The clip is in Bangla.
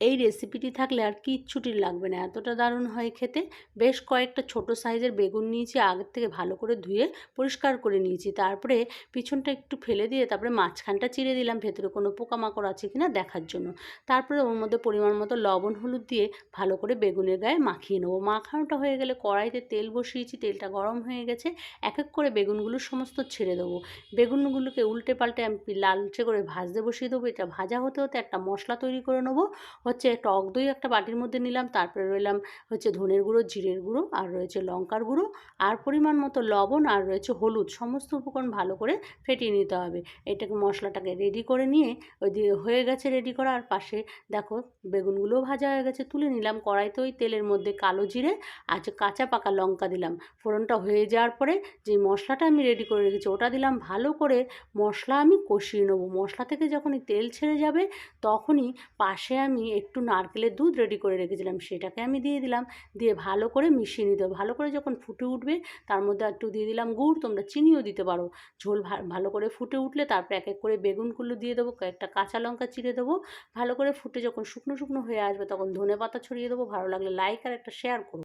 এই রেসিপিটি থাকলে আর কিচ্ছুটি লাগবে না। এতটা দারুণ হয় খেতে। বেশ কয়েকটা ছোট সাইজের বেগুন নিয়েছি, আগের থেকে ভালো করে ধুয়ে পরিষ্কার করে নিয়েছি। তারপরে পিছনটা একটু ফেলে দিয়ে তারপরে মাঝখানটা চিড়ে দিলাম। ভেতরে কোনো পোকামাকড় আছে কিনা দেখার জন্য। তারপরে ওর মধ্যে পরিমাণ মতো লবণ, হলুদ দিয়ে ভালো করে বেগুনের গায়ে মাখিয়ে নেব। মাখানোটা হয়ে গেলে কড়াইতে তেল বসিয়েছি, তেলটা গরম হয়ে গেছে। এক এক করে বেগুনগুলো সমস্ত ছেড়ে দেবো। বেগুনগুলোকে উল্টে পাল্টে আমি লালচে করে ভাজতে বসিয়ে দেবো। এটা ভাজা হতে হতে একটা মশলা তৈরি করে নেব। হচ্ছে টক দই একটা বাটির মধ্যে নিলাম, তারপরে রইলাম হচ্ছে ধনের গুঁড়ো, জিরের গুঁড়ো আর রয়েছে লঙ্কার গুঁড়ো। আর পরিমাণ মতো লবণ আর রয়েছে হলুদ, সমস্ত উপকরণ ভালো করে ফেটিয়ে নিতে হবে। এটাকে মশলাটাকে রেডি করে নিয়ে ওই দিয়ে হয়ে গেছে রেডি করা। আর পাশে দেখো বেগুনগুলোও ভাজা হয়ে গেছে, তুলে নিলাম কড়াইতে ওই তেলের মধ্যে কালো জিরে আর কাঁচা পাকা লঙ্কা দিলাম। ফোড়নটা হয়ে যাওয়ার পরে যে মশলাটা আমি রেডি করে রেখেছি, ওটা দিলাম ভালো করে মশলা আমি কষিয়ে নেব। মশলা থেকে যখনই তেল ছেড়ে যাবে, তখনই পাশে আমি একটু নারকেলের দুধ রেডি করে রেখেছিলাম, সেটাকে আমি দিয়ে দিলাম। দিয়ে ভালো করে মিশিয়ে নিতে হবে। ভালো করে যখন ফুটে উঠবে, তার মধ্যে একটু দিয়ে দিলাম গুড়, তোমরা চিনিও দিতে পারো। ঝোল ভালো করে ফুটে উঠলে তারপরে এক এক করে বেগুনগুলো দিয়ে দেবো, কয়েকটা কাঁচা লঙ্কা চিড়ে দেবো। ভালো করে ফুটে যখন শুকনো শুকনো হয়ে আসবে, তখন ধনে পাতা ছড়িয়ে দেবো। ভালো লাগলে লাইক আর একটা শেয়ার করো।